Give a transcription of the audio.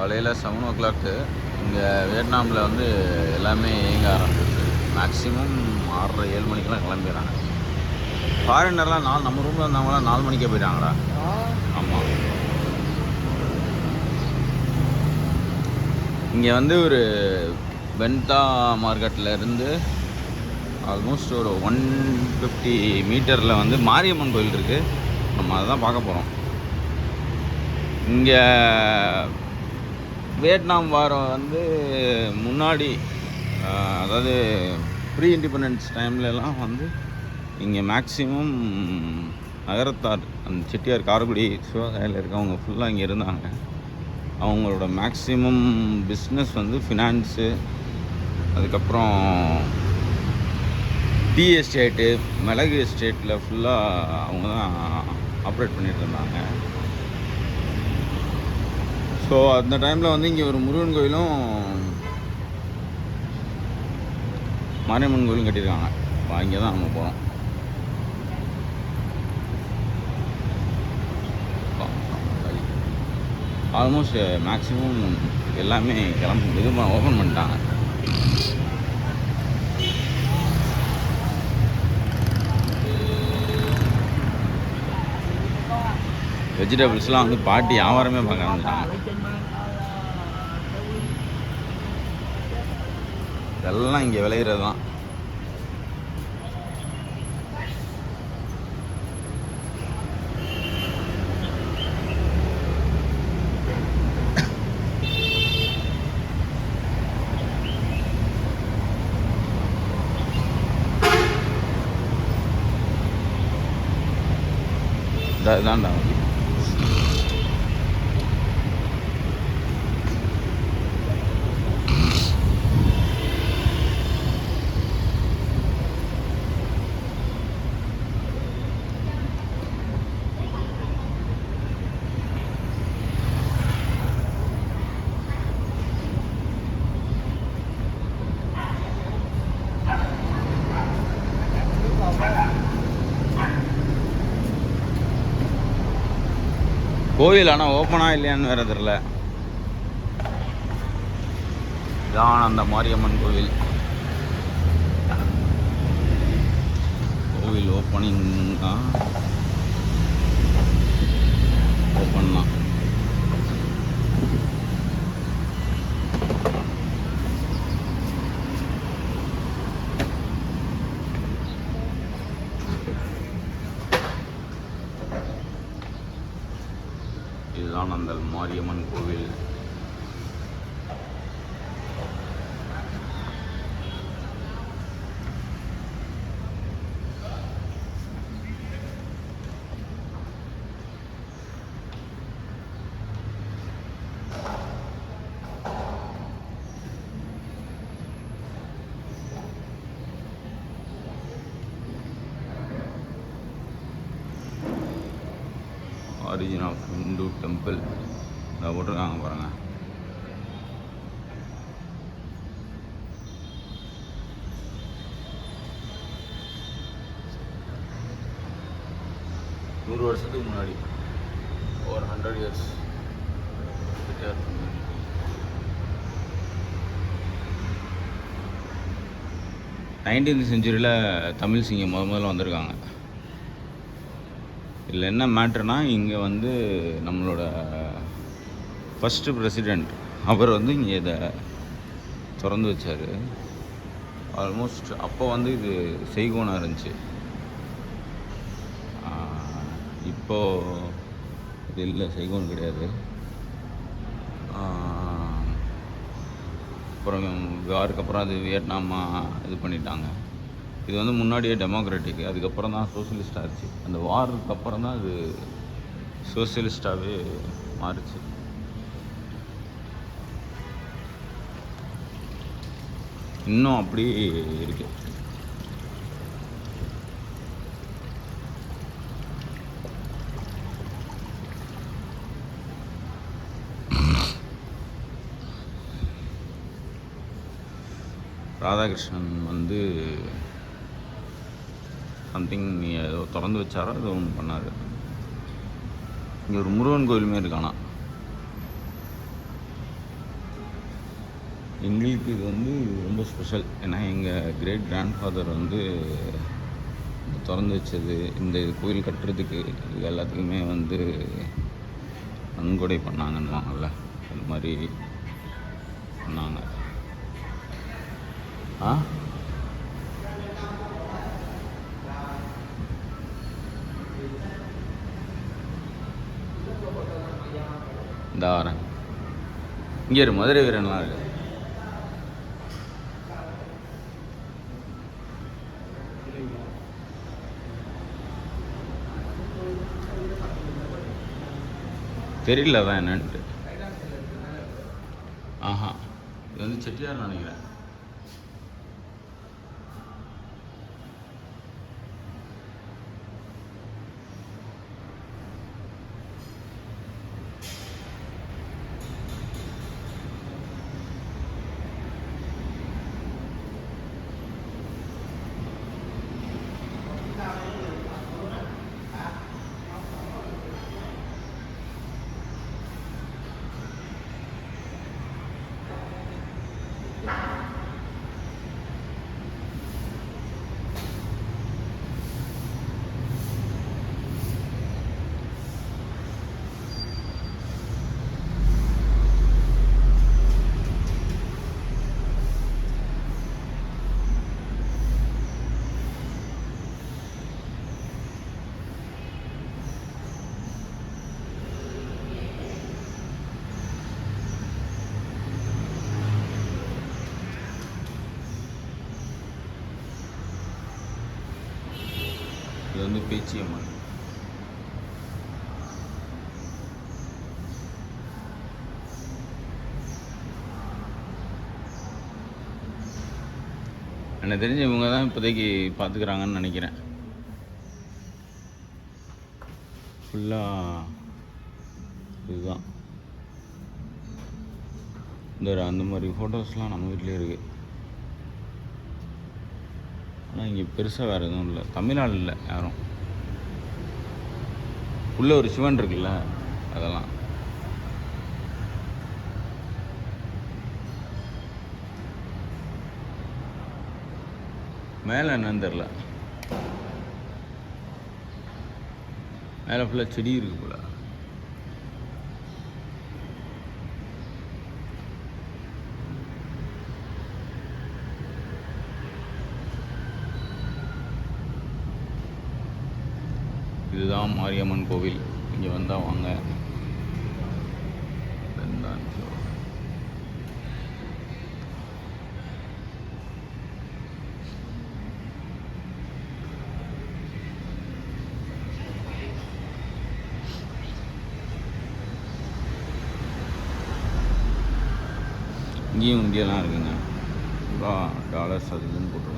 காலையில் செவன் ஓ கிளாக்கு இங்கே வியட்நாமில் வந்து எல்லாமே இயங்க ஆரம்பிச்சிருக்கு மேக்ஸிமம் ஆறரை ஏழு மணிக்கெல்லாம் கிளம்பிடுறாங்க. ஃபாரினர்லாம் நாலு நம்ம ரூமில் இருந்தவங்களாம் நாலு மணிக்கே போயிட்டாங்களா ஆமாம் இங்கே வந்து ஒரு பென்தா மார்க்கெட்டில் இருந்து ஆல்மோஸ்ட் ஒரு ஒன் ஃபிஃப்டி மீட்டரில் வந்து மாரியம்மன் கோயில் இருக்குது நம்ம அதை தான் பார்க்க போகிறோம் இங்கே வியட்நாம் வாரம் வந்து முன்னாடி அதாவது ப்ரீ இண்டிபெண்டன்ஸ் டைம்லலாம் வந்து இங்கே மேக்ஸிமம் நகரத்தார் அந்த செட்டியார் காரக்குடி சிவகாயில் இருக்கவங்க ஃபுல்லாக இங்கே இருந்தாங்க. அவங்களோட மேக்ஸிமம் பிஸ்னஸ் வந்து ஃபினான்ஸு அதுக்கப்புறம் டீ எஸ்டேட்டு மிளகு எஸ்டேட்டில் ஃபுல்லாக அவங்க தான் ஆப்ரேட் பண்ணிட்டு இருந்தாங்க. ஸோ அந்த டைமில் வந்து இங்கே ஒரு முருகன் கோயிலும் மாரியம்மன் கோயிலும் கட்டியிருக்காங்க. அங்கே தான் நம்ம போகிறோம் ஆல்மோஸ்ட் மேக்ஸிமம் எல்லாமே கிளம்பு இது ஓப்பன் பண்ணிட்டாங்க. வெஜிடபிள்ஸ்லாம் வந்து பாட்டி வியாபாரமே பார்க்க ஆரம்பிச்சிட்டாங்க. இதெல்லாம் இங்கே விளையிறது தான். இதாண்டா கோவில் ஆனால் ஓப்பனாக இல்லையான்னு வேறு தெரில இதான் அந்த மாரியம்மன் கோவில். கோவில் ஓப்பனிங் தான் ஓப்பன் தான் இதுதான் அந்த மாரியம்மன் கோவில். ஆரிஜின் ஆஃப் ஹிந்து டெம்பிள் இதை போட்டிருக்காங்க பாருங்க நூறு வருஷத்துக்கு முன்னாடி. ஒரு ஹண்ட்ரட் இயர்ஸ் நைன்டீன்த் செஞ்சுரியில் தமிழ் சிங்கம் முத முதல்ல வந்திருக்காங்க. இதில் என்ன மேட்ருனா இங்கே வந்து நம்மளோட ஃபஸ்ட்டு பிரசிடெண்ட் அவர் வந்து இங்கே இதை திறந்து வச்சார். ஆல்மோஸ்ட் அப்போ வந்து இது செய்கோனாக இருந்துச்சு. இப்போது இது இல்லை செய்கோன் கிடையாது. அப்புறம் அதுக்கப்புறம் அது வியட்நாமா இது பண்ணிட்டாங்க. இது வந்து முன்னாடியே டெமோக்ராட்டிக் அதுக்கப்புறம் தான் சோசியலிஸ்ட் ஆச்சு. அந்த வாருக்கு அப்புறம் தான் அது சோசியலிஸ்டாகவே மாறுச்சு. இன்னும் அப்படி இருக்கு. ராதாகிருஷ்ணன் வந்து சம்திங் ஏதோ திறந்து வச்சாரோ ஏதோ ஒன்று பண்ணார். இங்கே ஒரு முருகன் கோயிலுமே இருக்கானா எங்களுக்கு இது வந்து ரொம்ப ஸ்பெஷல் ஏன்னா எங்கள் கிரேட் கிராண்ட் ஃபாதர் வந்து திறந்து வச்சது இந்த இது கோயில் கட்டுறதுக்கு இது எல்லாத்துக்குமே வந்து நன்கொடை பண்ணாங்கன்னுவாங்கல்ல. அது மாதிரி பண்ணாங்க. ஆ? இந்த வரேன் இங்கே இரு மதுரை வீரன்லாம் இருக்கு. தெரியல தான் என்னன்ட்டு. ஆஹா இது வந்து செட்டியார் நினைக்கிறேன் இது வந்து பேச்சியம்மன் எனக்கு தெரிஞ்ச இவங்க தான் இப்போதைக்கு பார்த்துக்கிறாங்கன்னு நினைக்கிறேன். ஃபுல்லாக இதுதான். இந்த அந்த மாதிரி ஃபோட்டோஸ்லாம் நம்ம வீட்டிலே இருக்குது ஆனால் இங்கே பெருசாக வேறு எதுவும் இல்லை. தமிழ்நாடு இல்லை யாரும். உள்ள ஒரு சிவன் இருக்குல்ல அதெல்லாம். மேலே என்னன்னு தெரில மேலே ஃபுல்லாக செடி இருக்குது போல. இதுதான் மாரியம்மன் கோவில். இங்கே வந்தால் வாங்க. இங்கேயும் இங்கேயெல்லாம் இருக்குங்க. டாலர்ஸ் அதுலேருந்து போட்டு